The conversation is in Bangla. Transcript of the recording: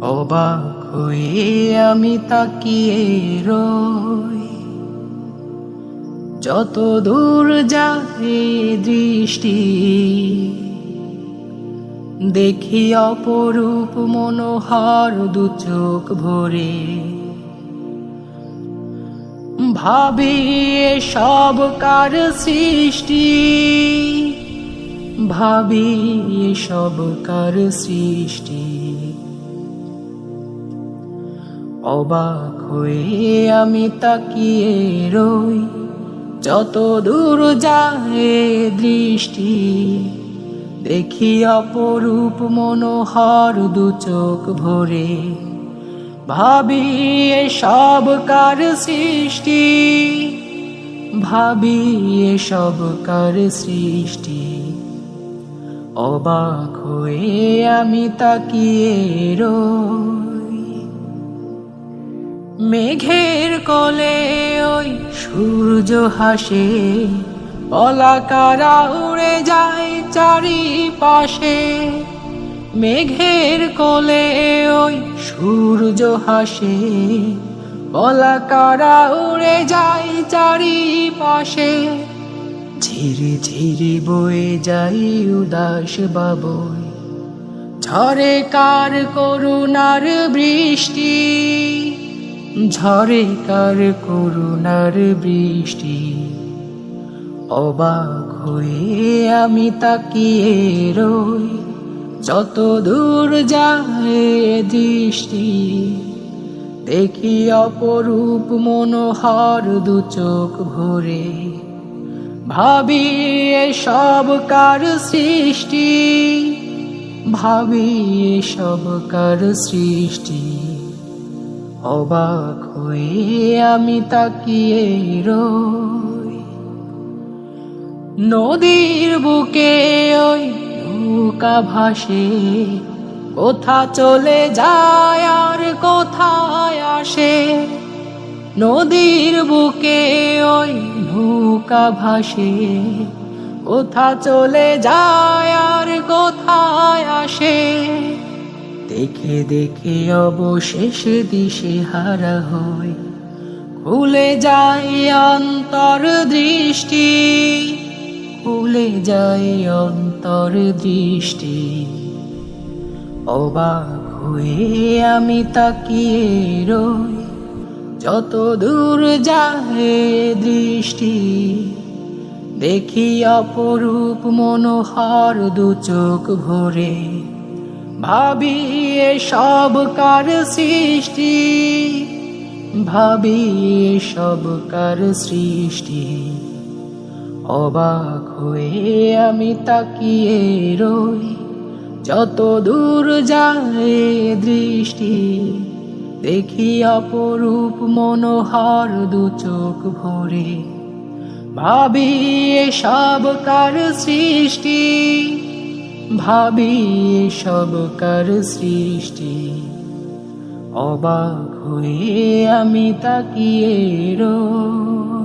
অবাক হয়ে আমি তাকিয়ে রই। যত দূর যায় দৃষ্টি, দেখি অপরূপ মনোহর দু চোখ ভরে। ভাবি সব কার সৃষ্টি? ভাবি সব কার সৃষ্টি? অবাক হয়ে আমি তাকিয়ে রই। যত দূর যায় দৃষ্টি, দেখি অপরূপ মনোহর দু চোখ ভরে। ভাবি সব কার সৃষ্টি? ভাবি সব কার সৃষ্টি? অবাক হয়ে আমি তাকিয়ে রই। মেঘের কোলে ওই সূর্য হাসে, পলাকারা উড়ে যায় চারিপাশে। মেঘের কোলে ওই সূর্য হাসে, পলাকারা উড়ে যায় চারিপাশে। ঝিরি ঝিরি বয়ে যাই উদাস বাবই ঝরে কার করুণার বৃষ্টি। ঝরে কার করুণার বৃষ্টি? অবাক হয়ে আমি তাকিয়ে রই, যত দূর যায় দৃষ্টি। দেখি অপরূপ মনোহর দু চোখ ভরে, ভাবি সব কার সৃষ্টি? ভাবি সব কার সৃষ্টি? অবাক হয়ে আমি তাকিয়ে রই। নদীর বুকে ওই নৌকা ভাসে, কোথা চলে যায় আর কোথায় আসে? নদীর বুকে ওই নৌকা ভাসে, কোথা চলে যায় আর কোথায় আসে? দেখে দেখে অবশেষ দিশে হারা হয় খুলে যায় অন্তর দৃষ্টি খুলে যায় অন্তর দৃষ্টি অবাক হয়ে আমি তাকিয়ে রই, যত দূর যায় দৃষ্টি। দেখি অপরূপ মনোহর দু চোখ ভরে ভাবি সব কার সৃষ্টি? ভাবি সব কার সৃষ্টি? অবাক হয়ে আমি তাকিয়ে রই। যত দূর যায় দৃষ্টি, দেখি অপরূপ মনোহর দু চোখ ভরে। ভাবি সব কার সৃষ্টি? ভাবি সব কার সৃষ্টি। অবাক হয়ে আমি তাকিয়ে রই।